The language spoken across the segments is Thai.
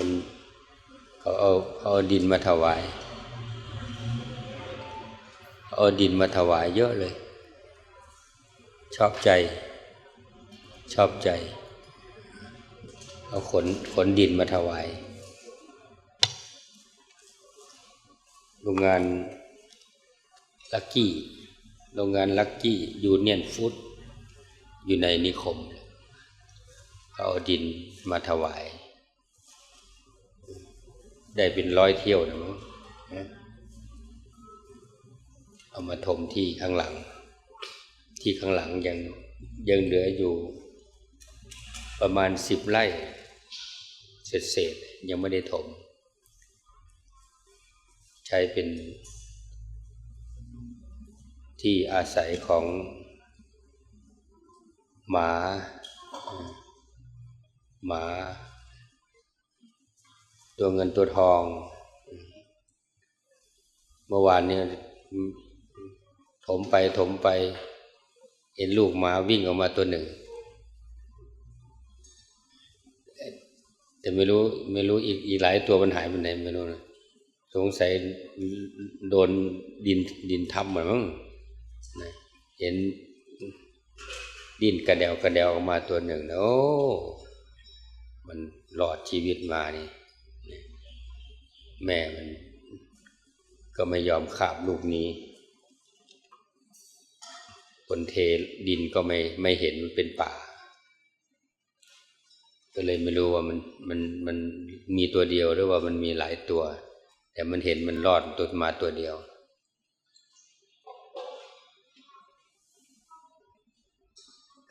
คนเขาเอาเขาเอาดินมาถวายเขาเอาดินมาถวายเยอะเลย ชอบใจ ชอบใจ เอาขนขนดินมาถวายโรงงานลักกี้โรงงานลักกี้ยูเนียนฟู้ดอยู่ในนิคมเขาเอาดินมาถวาย ได้เป็นร้อยเที่ยวนะมั้งเอามาถมที่ข้างหลัง ที่ข้างหลังยังยังเหลืออยู่ ประมาณสิบไร่เศษๆยังไม่ได้ถม ใช้เป็น ที่อาศัยของหมา หมา ตัวเงินตัวทอง เมื่อวานนี้ถมไปถมไปเห็นลูกหมาวิ่งออกมาตัวหนึ่ง แต่ไม่รู้ไม่รู้อีกอีกหลายตัวมันหายไปไหนไม่รู้นะสงสัยโดนดินดินทับเหมือนมั้งนะเห็นดินกระเดวกระเดวออกมาตัวหนึ่งนะโอ้มันหลอดชีวิตมานี่ แม่มัน ก็ไม่ยอมขาบลูกนี้ คนเทดินก็ไม่ไม่เห็นมันเป็นป่า ก็เลยไม่รู้ว่ามันมันมันมีตัวเดียวหรือว่ามันมีหลายตัว แต่มันเห็นมันรอดตัวมาตัวเดียว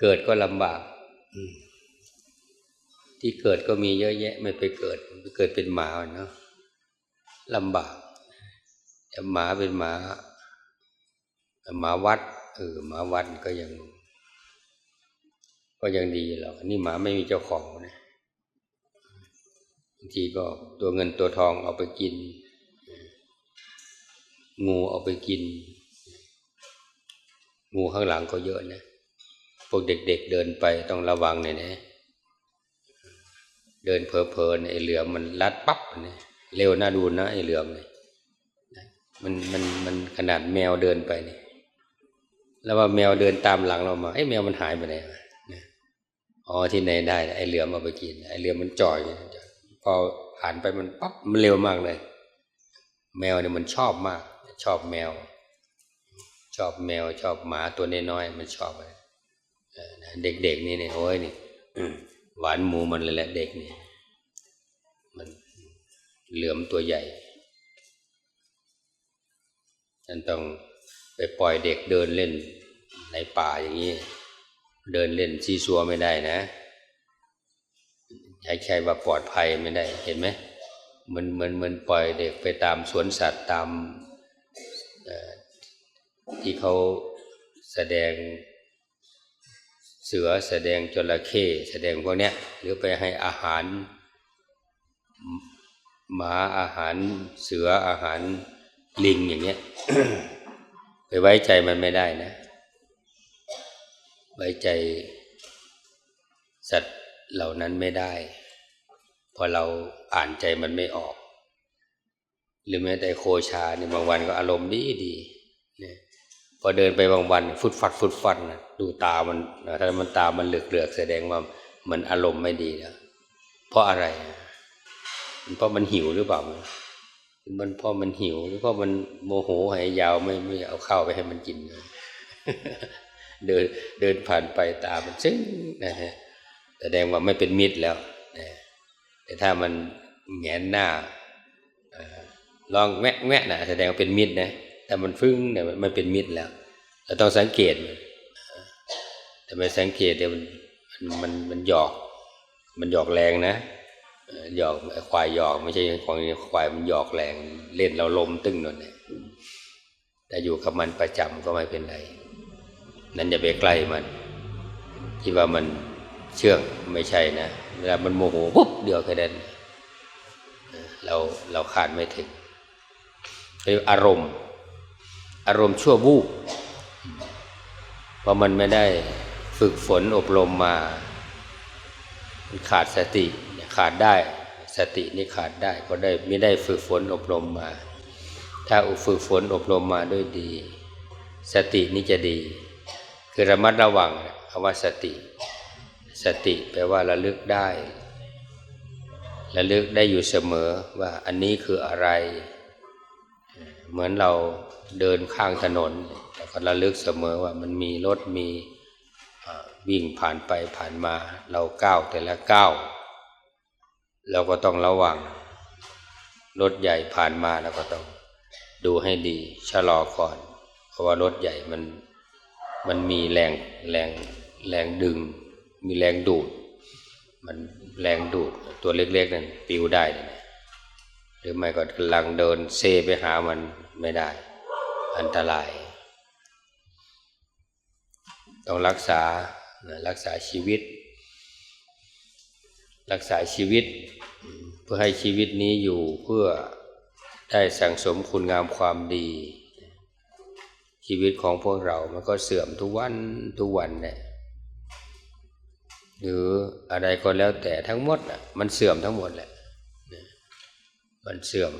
เกิดก็ลำบากอืมที่เกิดก็มีเยอะแยะ ไม่ไปเกิดไปเกิดเป็นหมาเนาะ ลำบากหมาเป็นหมา หมาวัดเออหมาวัดก็ยัง ก็ยังดีหรอกนี่หมาไม่มีเจ้าของนะบางทีก็ตัวเงินตัวทองเอาไปกิน งูเอาไปกิน งูข้างหลังก็เยอะนะพวกเด็กๆเเดินไปต้องระวังเนี่ยนะ เดินเพลินๆไอ้เหลือมมันลัดปั๊บเนี่ย เร็วน่าดูนะไอ้เหลือมเนี่ยมันมันมันขนาดแมวเดินไปเนี่ยแล้วว่าแมวเดินตามหลังเรามาไอ้แมวมันหายไปไหนอ๋อที่ไหนได้ไอ้เหลือมเอาไปกิน ไอ้เหลือมมันจ่อยพอผ่านไปมันปั๊บมันเร็วมากเลย แมวเนี่ยมันชอบมาก ชอบแมว ชอบแมวชอบหมาตัวน้อยๆมันชอบเลยเด็กๆนี่เนี่ยโอ้ยนี่หวานหมูมันเลยแหละเด็กนี่มัน เหลือมตัวใหญ่ฉันต้องไปปล่อยเด็กเดินเล่นในป่าอย่างนี้ เดินเล่นซีซัวไม่ได้นะใช้ใช้ว่าปลอดภัยไม่ได้ เห็นไหมมันมือนมือนปล่อยเด็กไปตามสวนสัตว์ตามที่เขาแสดงเสือแสดงจระเข้แสดงพวกเนี้ยหรือไปให้อาหาร หมาอาหารเสืออาหารลิงอย่างเงี้ย ไปไว้ใจมันไม่ได้นะ ไว้ใจสัตว์เหล่านั้นไม่ได้ พอเราอ่านใจมันไม่ออก หรือแม้แต่โคชาเนี่ยบางวันก็อารมณ์ดีดีเนี่ยพอเดินไปบางวันฟุดฟัดฟุดฟัดนะดูตามันถ้ามันตามันเหลือกเหลือกแสดงว่ามันอารมณ์ไม่ดีแล้วเพราะอะไร เพราะมันหิวหรือเปล่ามันเพราะมันหิวหรือเพราะมันโมโหหายยาวไม่ไม่เอาข้าวไปให้มันกินเดินเดินผ่านไปตามันซึ้งนะฮะแสดงว่าไม่เป็นมิตรแล้วนะแต่ถ้ามันแงนหน้าลองแวะแวะนะแสดงว่าเป็นมิตรนะแต่มันฟึ้งเนี่ยมันเป็นมิตรแล้วเราต้องสังเกตมันแต่ไม่สังเกตเดี๋ยวมันมันมันหยอก มันหยอกแรงนะ หยอกควายหยอกไม่ใช่ของควายมันหยอกแรงเล่นเราลมตึ้งนั่นแหละแต่อยู่กับมันประจำก็ไม่เป็นไร นั่นอย่าไปใกล้มันคิดว่ามันเชื่องไม่ใช่นะเวลามันโมโหปุ๊บเดียวแค่นั้นเราเราคาดไม่ถึงเรียกอารมณ์ อารมณ์ชั่ววูบเพราะมันไม่ได้ฝึกฝนอบรมมา มันขาดสติ ขาดได้ สตินี่ขาดได้ก็ได้ไม่ได้ฝึกฝนอบรมมา ถ้าฝึกฝนอบรมมาด้วยดี สตินี่จะดี คือระมัดระวังคำว่าสติ สติแปลว่าระลึกได้ ระลึกได้อยู่เสมอว่าอันนี้คืออะไร เหมือนเราเดินข้างถนนแล้วก็ระลึกเสมอว่ามันมีรถมีวิ่งผ่านไปผ่านมาเราก้าวแต่ละก้าว เราก็ต้องระวัง รถใหญ่ผ่านมาเราก็ต้องดูให้ดีชะลอก่อน เพราะว่ารถใหญ่มันมันมีแรงแรงแรงดึง มีแรงดูด มันแรงดูดตัวเล็กๆนั่นปิวได้นะหรือไม่ก็กำลังเดินเซไปหามันไม่ได้ อันตราย ต้องรักษารักษาชีวิต รักษาชีวิต เพื่อให้ชีวิตนี้อยู่เพื่อได้สั่งสมคุณงามความดี ชีวิตของพวกเรามันก็เสื่อมทุกวันทุกวันเนี่ยหรืออะไรก็แล้วแต่ทั้งหมดอะมันเสื่อมทั้งหมดแหละมันเสื่อม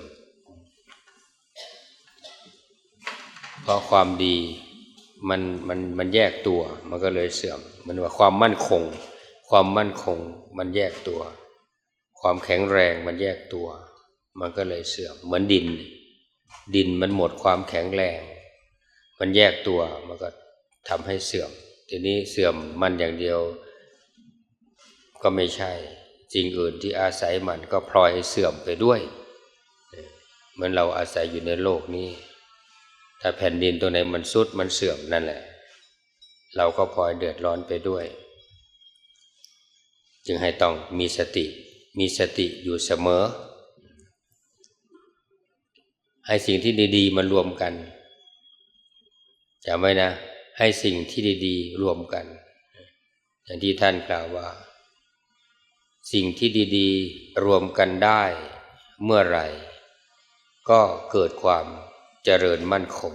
เพราะความดีมันมันมันแยกตัวมันก็เลยเสื่อม มันว่าความมั่นคง ความมั่นคงมันแยกตัว ความแข็งแรงมันแยกตัว มันก็เลยเสื่อมเหมือนดิน ดินมันหมดความแข็งแรง มันแยกตัวมันก็ทำให้เสื่อม ทีนี้เสื่อมมันอย่างเดียว ก็ไม่ใช่จริงอื่นที่อาศัยมันก็พลอยให้เสื่อมไปด้วยเหมือนเราอาศัยอยู่ในโลกนี้ ถ้าแผ่นดินตัวไหนมันสุดมันเสื่อมนั่นแหละ เราก็พลอยเดือดร้อนไปด้วย จึงให้ต้องมีสติ มีสติอยู่เสมอ ให้สิ่งที่ดี ๆมารวมกันจำไว้นะ ให้สิ่งที่ดี ๆ รวมกัน อย่างที่ท่านกล่าวว่า สิ่งที่ดีๆ รวมกันได้เมื่อไหร่ ก็เกิดความเจริญมั่นคง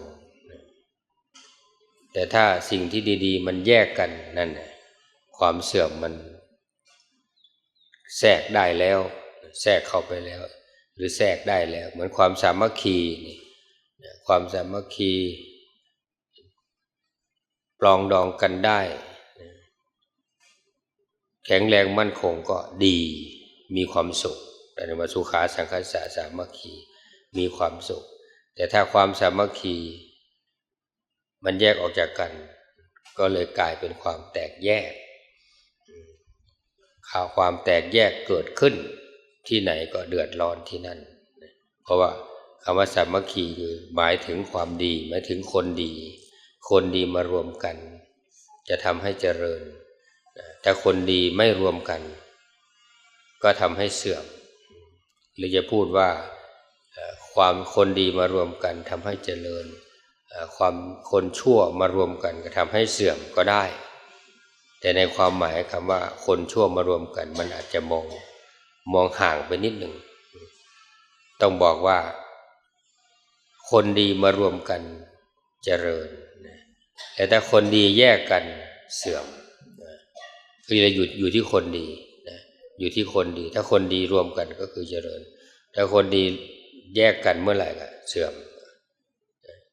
แต่ถ้าสิ่งที่ดี ๆ มันแยกกันนั่นความเสื่อมมัน แทรกได้แล้ว แทรกเข้าไปแล้ว หรือแทรกได้แล้ว เหมือนความสามัคคีนี่ความสามัคคีปลองดองกันได้ แข็งแรงมั่นคงก็ดีมีความสุขแต่ในมาสุขาสังคสะสามัคคีมีความสุข แต่ถ้าความสามัคคี มันแยกออกจากกัน ก็เลยกลายเป็นความแตกแยก ข่าวความแตกแยกเกิดขึ้น ที่ไหนก็เดือดร้อนที่นั่น เพราะว่าคำว่าสามัคคีคือหมายถึงความดีหมายถึงคนดี คนดีมารวมกัน จะทำให้เจริญ แต่คนดีไม่รวมกัน ก็ทำให้เสื่อม หรือจะพูดว่าความคนดีมารวมกันทำให้เจริญ ความคนชั่วมารวมกันก็ทำให้เสื่อมก็ได้ แต่ในความหมายคำว่าคนชั่วมารวมกัน มันอาจจะมองมองห่างไปนิดหนึ่ง ต้องบอกว่า คนดีมารวมกันเจริญ แต่ถ้าคนดีแยกกันเสื่อมคือเราอยู่อยู่ที่คนดีนะอยู่ที่คนดี ถ้าคนดีรวมกันก็คือเจริญ ถ้าคนดีแยกกันเมื่อไหร่ก็เสื่อม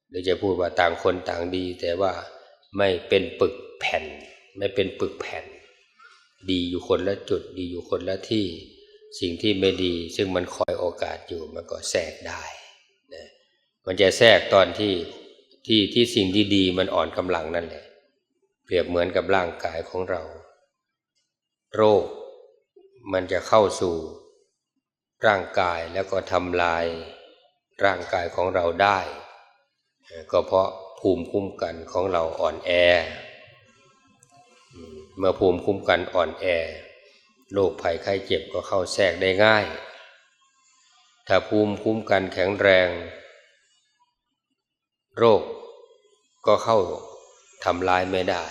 หรือจะพูดว่าต่างคนต่างดี แต่ว่าไม่เป็นปึกแผ่น ไม่เป็นปึกแผ่น ดีอยู่คนละจุดดีอยู่คนละที่ สิ่งที่ไม่ดี ซึ่งมันคอยโอกาสอยู่มันก็แทรกได้นะมันจะแทรกตอนที่ที่ที่สิ่งที่ดีมันอ่อนกำลังนั่นแหละ เปรียบเหมือนกับร่างกายของเรา โรค มันจะเข้าสู่ ร่างกายแล้วก็ทำลาย ร่างกายของเราได้ ก็เพราะภูมิคุ้มกันของเราอ่อนแอ เมื่อภูมิคุ้มกันอ่อนแอโรคภัยไข้เจ็บก็เข้าแทรกได้ง่าย ถ้าภูมิคุ้มกันแข็งแรง โรคก็เข้าทำลายไม่ได้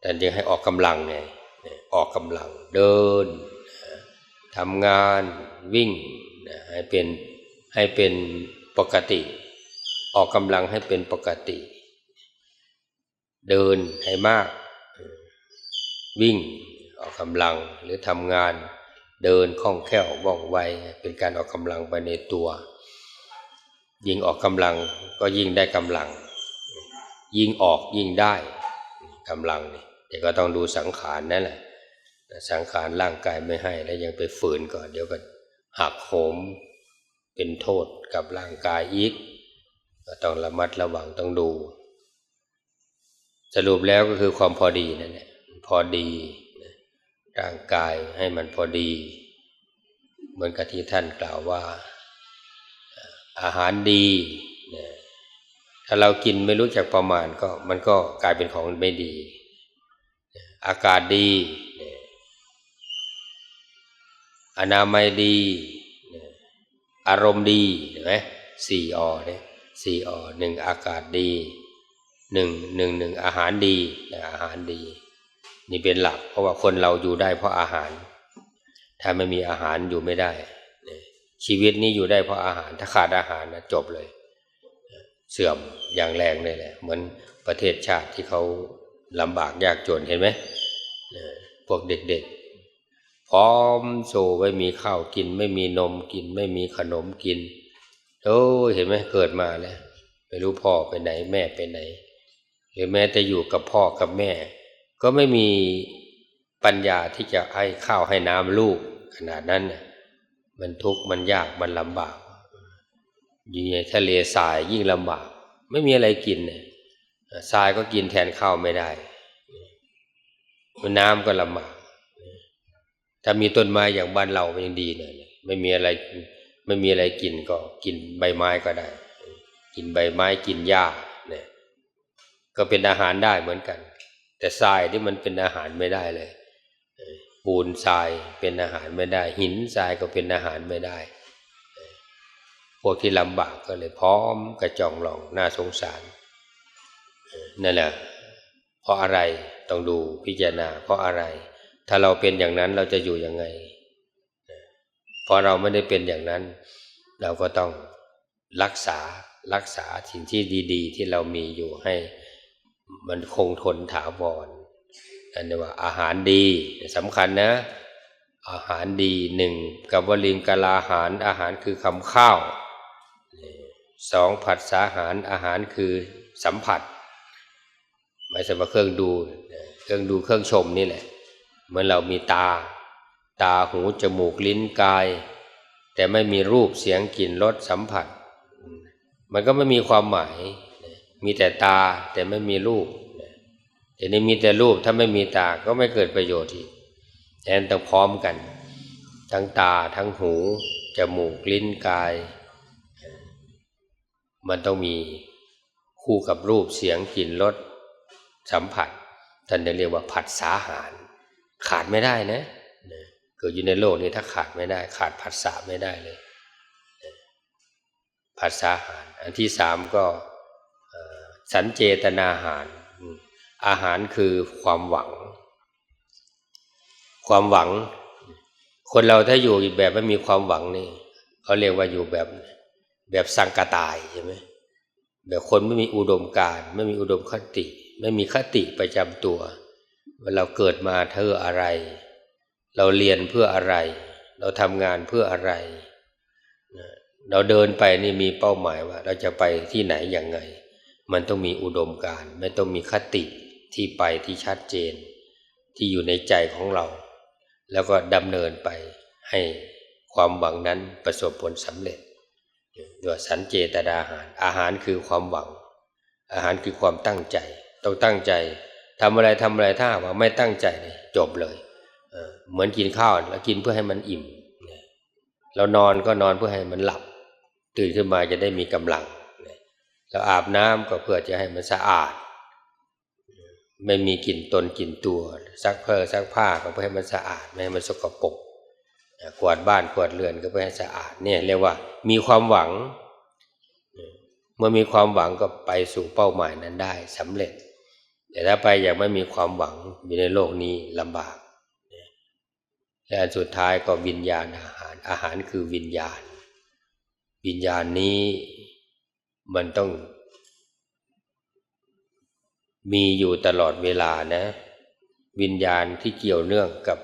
แต่ยังให้ออกกำลังไงออกกำลังเดินทำงานวิ่งให้เป็นให้เป็นปกติ ออกกำลังให้เป็นปกติ เดินให้มาก วิ่งออกกำลังหรือทำงานเดินคล่องแคล่วว่องไว เป็นการออกกำลังไปในตัว ยิ่งออกกำลังก็ยิ่งได้กำลัง ยิ่งออกยิ่งได้กำลังนี่แต่ก็ต้องดูสังขารนั่นแหละสังขารร่างกายไม่ให้แล้วยังไปฝืนก่อนเดี๋ยวก็หักโหมเป็นโทษกับร่างกายอีกก็ต้องระมัดระวังต้องดู สรุปแล้วก็คือความพอดีนั่นแหละ พอดีร่างกายให้มันพอดี เหมือนกับที่ท่านกล่าวว่า อาหารดีถ้าเรากินไม่รู้จักประมาณก็มันก็กลายเป็นของไม่ดี อากาศดี อนามัยดี อารมณ์ดีเห็นไหมสี่อเนี่ยสี่อหนึ่งอากาศดีหนึ่งหนึ่งหนึ่งอาหารดีอาหารดี นี่เป็นหลัก เพราะว่าคนเราอยู่ได้เพราะอาหาร ถ้าไม่มีอาหารอยู่ไม่ได้ชีวิตนี้อยู่ได้เพราะอาหาร ถ้าขาดอาหารนะจบเลย เสื่อมอย่างแรงเลยแหละ เหมือนประเทศชาติที่เขาลำบากยากจนเห็นไหมพวกเด็กๆพร้อมโซไม่มีข้าวกิน ไม่มีนมกิน ไม่มีขนมกินโอ้เห็นไหมเกิดมาแล้วไม่รู้พ่อไปไหนแม่ไปไหน หรือแม้แต่อยู่กับพ่อกับแม่ ก็ไม่มีปัญญาที่จะให้ข้าวให้น้ำลูก ขนาดนั้นน่ะมันทุกข์มันยากมันลำบากอยู่ในทะเลทรายยิ่งลำบาก ไม่มีอะไรกินเนี่ยทรายก็กินแทนข้าวไม่ได้น้ำก็ลำบากถ้ามีต้นไม้อย่างบ้านเรามันยังดีหน่อยไม่มีอะไรไม่มีอะไรกินก็กินใบไม้ก็ได้ กินใบไม้กินหญ้าเนี่ยก็เป็นอาหารได้เหมือนกัน แต่ทรายที่มันเป็นอาหารไม่ได้เลยปูนทรายเป็นอาหารไม่ได้ หินทรายก็เป็นอาหารไม่ได้ พวกที่ลำบากก็เลยพร้อมกระจองหลองน่าสงสารนั่นแหละเพราะอะไรต้องดูพิจารณา เพราะอะไร ถ้าเราเป็นอย่างนั้นเราจะอยู่ยังไงพอเราไม่ได้เป็นอย่างนั้น เราก็ต้องรักษารักษาสิ่งที่ดี ๆ ที่เรามีอยู่ให้ มันคงทนถาวรอันนี้ว่าอาหารดีสำคัญนะ อาหารดีหนึ่งกับวลิงกลาอาหารอาหารคือคำข้าวสองผัดสาหารอาหารคือสัมผัสไม่ใช่ว่าเครื่องดู เครื่องดูเครื่องชมนี่แหละเหมือนเรามีตา ตาหูจมูกลิ้นกาย แต่ไม่มีรูปเสียงกลิ่นรสสัมผัส มันก็ไม่มีความหมาย มีแต่ตาแต่ไม่มีรูปแต่นี้มีแต่รูปถ้าไม่มีตาก็ไม่เกิดประโยชน์อีกแทนต้องพร้อมกัน ทั้งตาทั้งหูจมูกลิ้นกาย มันต้องมีคู่กับรูปเสียงกลิ่นรสสัมผัสท่านเรียกว่าผัสสาหาร ขาดไม่ได้นะเกิดอยู่ในโลกนี้ถ้าขาดไม่ได้ ขาดผัสสะไม่ได้เลยผัสสาหาร อันที่สามก็ สันเจตนาหาร อาหารคือความหวัง ความหวัง คนเราถ้าอยู่แบบไม่มีความหวังนี่เขาเรียกว่าอยู่แบบแบบสังกตายใช่ไหมแบบคนไม่มีอุดมการไม่มีอุดมคติ ไม่มีคติประจำตัวว่าเราเกิดมาเธออะไร เราเรียนเพื่ออะไร เราทำงานเพื่ออะไร เราเดินไปนี่มีเป้าหมายว่า เราจะไปที่ไหนอย่างไง มันต้องมีอุดมการไม่ต้องมีคติที่ไปที่ชัดเจน ที่อยู่ในใจของเรา แล้วก็ดำเนินไปให้ความหวังนั้นประสบผลสำเร็จเรียสันเจตดาอาหาร อาหารคือความหวัง อาหารคือความตั้งใจ ต้องตั้งใจทำอะไรทำอะไรถ้าว่าไม่ตั้งใจเนี่ยจบเลยเหมือนกินข้าวแล้วกินเพื่อให้มันอิ่มเรานอนก็นอนเพื่อให้มันหลับ ตื่นขึ้นมาจะได้มีกำลัง เราอาบน้ำก็เพื่อจะให้มันสะอาด ไม่มีกลิ่นตนกลิ่นตัวซักเพอซักผ้าก็เพื่อให้มันสะอาดไม่ให้มันสกปรกกวาดบ้านกวาดเรือนก็เพื่อให้สะอาดเนี่ยเรียกว่ามีความหวัง เมื่อมีความหวังก็ไปสู่เป้าหมายนั้นได้สำเร็จ แต่ถ้าไปอย่างไม่มีความหวังอยู่ในโลกนี้ลำบากและสุดท้ายก็วิญญาณอาหารอาหารคือวิญญาณ วิญญาณนี้ มันต้อง มีอยู่ตลอดเวลานะ วิญญาณที่เกี่ยวเนื่องกับ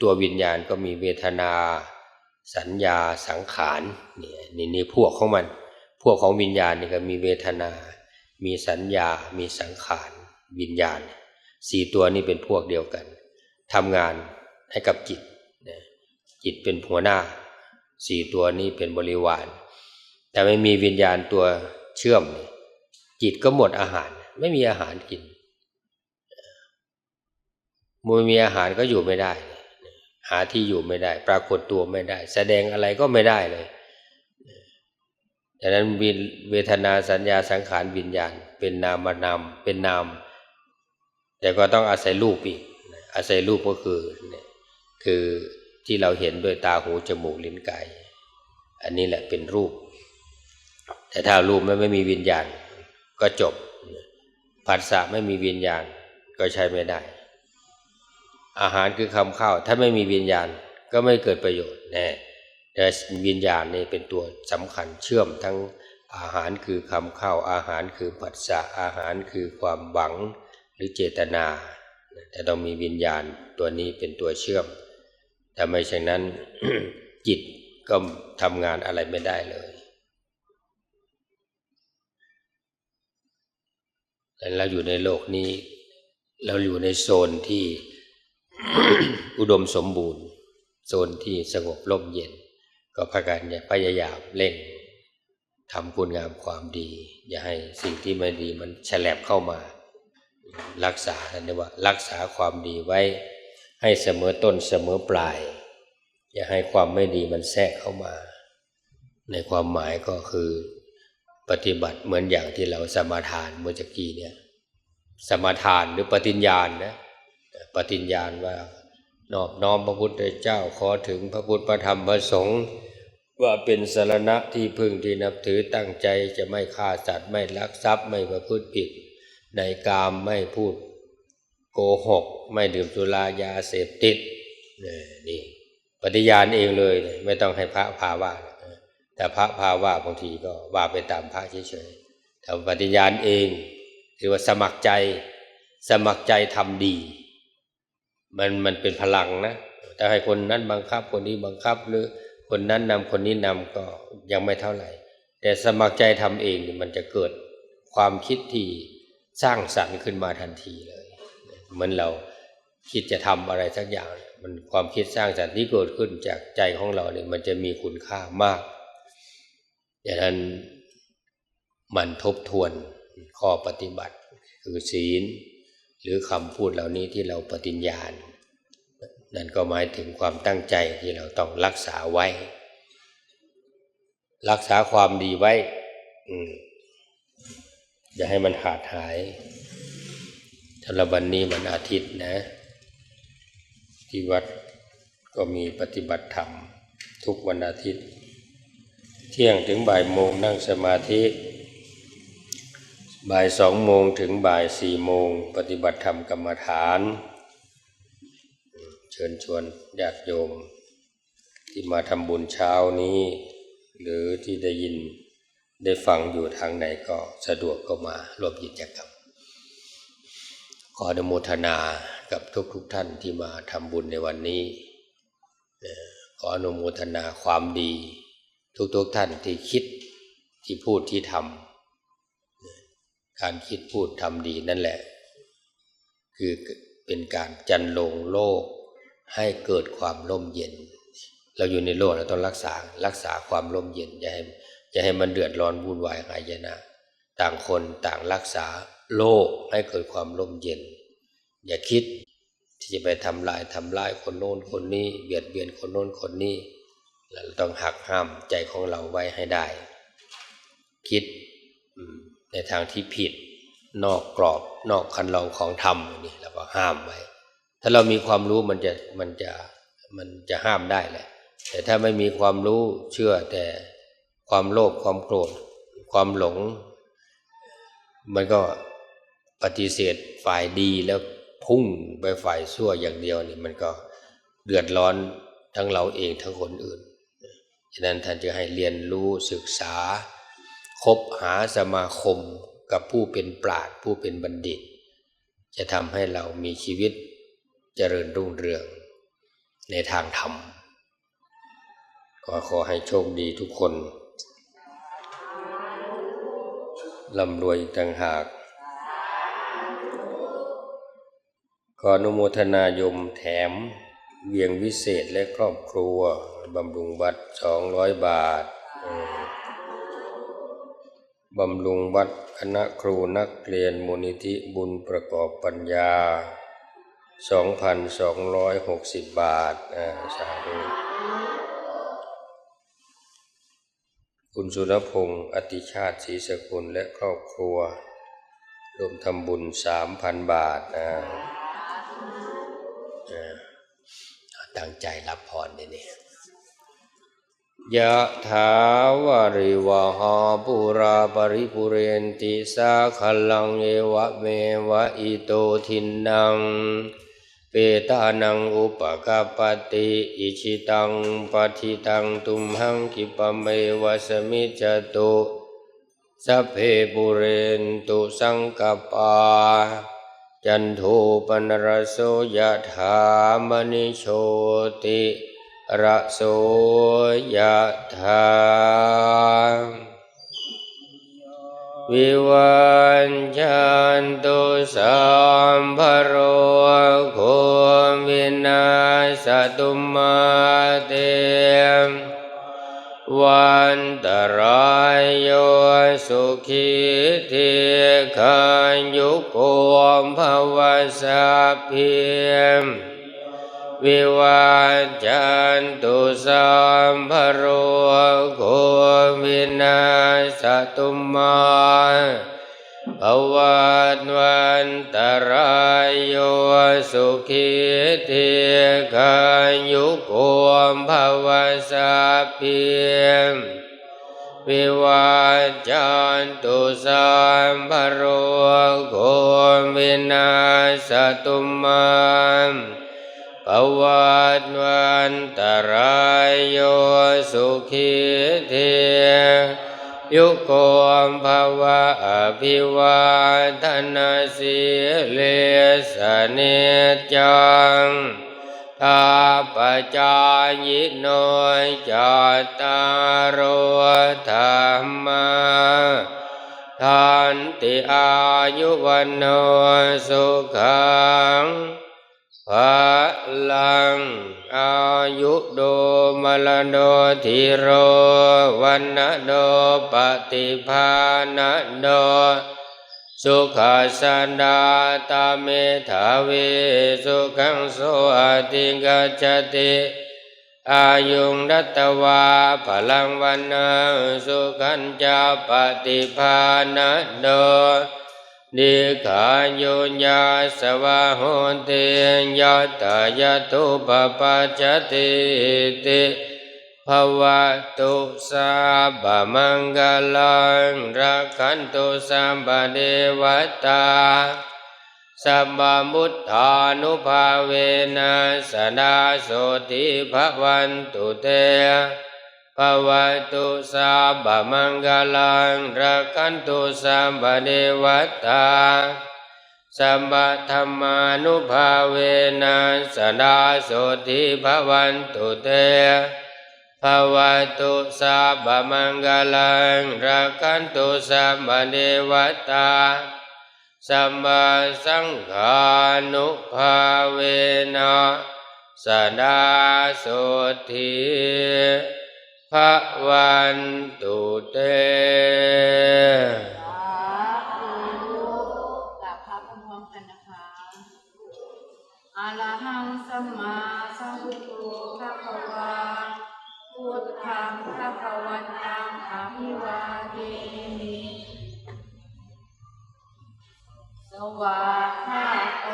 ตัววิญญาณก็มีเวทนา สัญญาสังขารนี่นี่นี่พวกของมัน พวกของวิญญาณนี่ก็มีเวทนา มีสัญญา มีสังขารวิญญาณสี่ตัวนี้เป็นพวกเดียวกันทำงานให้กับจิตจิตเป็นหัวหน้าสี่ตัวนี้เป็นบริวาร แต่ไม่มีวิญญาณตัวเชื่อม จิตก็หมดอาหาร ไม่มีอาหารกินมัวมีอาหารก็อยู่ไม่ได้ หาที่อยู่ไม่ได้ ปรากฏตัวไม่ได้ แสดงอะไรก็ไม่ได้เลยดังนั้นเวทนาสัญญาสังขารวิญญาณ เป็นนามนามเป็นนาม แต่ก็ต้องอาศัยรูปอีก อาศัยรูปก็คือ คือที่เราเห็นด้วยตาหูจมูกลิ้นกาย อันนี้แหละเป็นรูป แต่ถ้ารูปไม่ไม่มีวิญญาณ ก็จบผัสสะไม่มีวิญญาณ ก็ใช้ไม่ได้ อาหารคือคำข้าวถ้าไม่มีวิญญาณก็ไม่เกิดประโยชน์แน่แต่วิญญาณนี่เป็นตัวสำคัญเชื่อมทั้งอาหารคือคำข้าวอาหารคือผัสสะอาหารคือความหวังหรือเจตนา แต่ต้องมีวิญญาณตัวนี้เป็นตัวเชื่อมถ้าไม่เช่นนั้นจิตก็ทำงานอะไรไม่ได้เลย เราอยู่ในโลกนี้ เราอยู่ในโซนที่อุดมสมบูรณ์ โซนที่สงบร่มเย็น ก็พากันอย่าพยายามเร่งทำคุณงามความดี อย่าให้สิ่งที่ไม่ดีมันแฉลบเข้ามา รักษาท่านเรียกว่า รักษาความดีไว้ ให้เสมอต้นเสมอปลาย อย่าให้ความไม่ดีมันแทรกเข้ามา ในความหมายก็คือ ปฏิบัติเหมือนอย่างที่เราสมาทานเมื่อกี้เนี่ย สมาทานหรือปฏิญญาณนะปฏิญญาณว่านอบน้อมพระพุทธเจ้าขอถึงพระพุทธพระธรรมพระสงฆ์ว่าเป็นสารณะที่พึ่งที่นับถือตั้งใจจะไม่ฆ่าสัตว์ไม่ลักทรัพย์ไม่ประพฤติผิด ในกามไม่พูดโกหก ไม่ดื่มสุรายาเสพติดนี่ปฏิญาณเองเลย ไม่ต้องให้พระพาว่า แต่พระพาว่าบางทีก็ว่าไปตามพระเฉยๆแต่ปฏิญาณเองถือว่าสมัครใจสมัครใจทำดี มันมันเป็นพลังนะแต่ให้คนนั้นบังคับคนนี้บังคับหรือคนนั้นนำคนนี้นำก็ยังไม่เท่าไหร่ แต่สมัครใจทำเองมันจะเกิดความคิดที่สร้างสรรค์ขึ้นมาทันทีเลยเหมือนเราคิดจะทำอะไรสักอย่าง มันความคิดสร้างสรรค์ที่เกิดขึ้นจากใจของเราเนี่ยมันจะมีคุณค่ามาก ดังนั้นมันทบทวนข้อปฏิบัติคือศีล หรือคำพูดเหล่านี้ที่เราปฏิญญาณ นั่นก็หมายถึงความตั้งใจที่เราต้องรักษาไว้ รักษาความดีไว้อย่าให้มันขาดหายถ้าวันนี้มันอาทิตย์นะ ที่วัดก็มีปฏิบัติธรรมทุกวันอาทิตย์ เที่ยงถึงบ่ายโมงนั่งสมาธิ บ่ายสองโมงถึงบ่ายสี่โมงปฏิบัติธรรมกรรมฐาน เชิญชวนญาติโยม ที่มาทำบุญเช้านี้ หรือที่ได้ยินได้ฟังอยู่ทางไหนก็สะดวกก็มารวมกิจกรรมขออนุโมทนากับทุกๆทท่านที่มาทำบุญในวันนี้ขออนุโมทนาความดี ทุกๆทท่านที่คิดที่พูดที่ทำการคิดพูดทำดีนั่นแหละ คือเป็นการจันลงโลกให้เกิดความร่มเย็น เราอยู่ในโลกเราต้องรักษารักษาความร่มเย็นอย่าให้อย่าให้มันเดือดร้อนวุ่นวายหายนะ ต่างคนต่างรักษาโลกให้เกิดความร่มเย็น อย่าคิดที่จะไปทำลายทำลายคนโน้นคนนี้เบียดเบียนคนโน้นคนนี้ เราต้องหักห้ามใจของเราไว้ให้ได้ คิดในทางที่ผิด นอกกรอบนอกคันลองของธรรมนี่เราก็ห้ามไว้ ถ้าเรามีความรู้มันจะมันจะมันจะห้ามได้แหละ แต่ถ้าไม่มีความรู้เชื่อแต่ความโลภความโกรธ ความหลง มันก็ปฏิเสธฝ่ายดีแล้วพุ่งไปฝ่ายชั่วอย่างเดียวนี่มันก็เดือดร้อนทั้งเราเองทั้งคนอื่น ฉะนั้นท่านจะให้เรียนรู้ศึกษา คบหาสมาคมกับผู้เป็นปราดผู้เป็นบัณฑิต จะทำให้เรามีชีวิตเจริญรุ่งเรืองในทางธรรมก็ขอให้โชคดีทุกคนร่ำรวยกต่างหาก ขออนุโมทนายมแถม เวียงวิเศษและครอบครัวบำรุงวัดสองร้อยบาทบำรุงวัดคณะครูนักเรียนมูลนิธิบุญประกอบปัญญา 2,260 บาทอ่าสาธุคุณสุรพงศ์อติชาติศรีสกุลและครอบครัว รวมทำบุญ 3,000 บาทอ่า ตั้งใจรับพรเดี๋ยวนี้ยะถาวาริวหาปุราปริปุเรนติสาขลังเอวะเมวะอิโตทินัง เปตานังอุปกาปติอิชิตังปฏิตังตุมหังกิปะเมวะสมิจจตุสัพเพปุเรนตุสังกปา จันโทปนรสโสยถามณิโชติระโสยถาวิวันจันตุสัมภโรโควินาสตุมาเต วันตรายโยสุขีเทขันยุโกมภวสัพพิมวิวันจันตุสัมภโรโควินาสตุมา ภวันวันตรายโยสุขิธิขันยุโกมภวสัพพิมวิวันจันตุสัมภโรโควินาสตุมาภวันวันตรายโยสุขิธิ ยุโกมภวะอภิวาทนาสิเลสเนจังทาปจายโนจตารโอธรรมาทันติอายุวันโนสุขังภะลัง อายุโดมลโดธิโรวันนะโดปฏิภาณโดสุขาสันดาตาเมธาเวสุขังโสอติกัจจติอายุงรัตวาพลังวันาสุขันจาปฏิภาณโด ดิขายุญญาสวะโหติยะตายะทุปปัจจติติภวตุสัพพมังกลังรักขันตุสัมปเดวตาสัมมามุทธานุภาเวนัสนาโสติภวันตุเต ภวตุสัพพมังกลังรักันตุสัมปเดวตาสัมปธรรมานุภาเวนัสนาโสติภวันตุเตภวตุสัพพมังกลังรักันตุสัมปเดวตาสัมมาสังฆานุภาเวนะสดาโสทิภวันตุเตสาธุกราบ พระพร้อมๆกันนะคะอะระหังสัมมาสัมพุทโธพระคะวาพุทธังพระคะวันตังอะภิวาเทมิสวากขาโต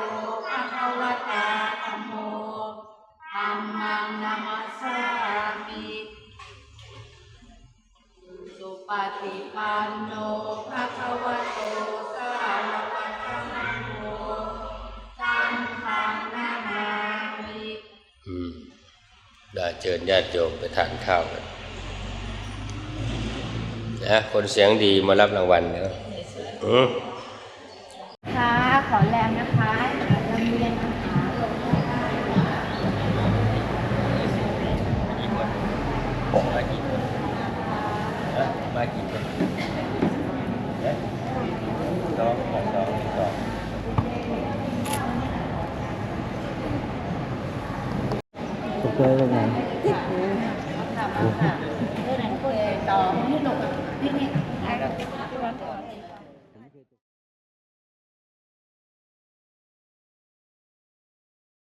พระคะวตาธัมโมธัมมังนามัสสามิ ปฏิปันโนภะคะวะโตสาวกสังโฆสังฆังนามามิอืมได้เชิญญาติโยมไปทานข้าวกันนะคนเสียงดีมารับรางวัลเนอะอืมค่ะ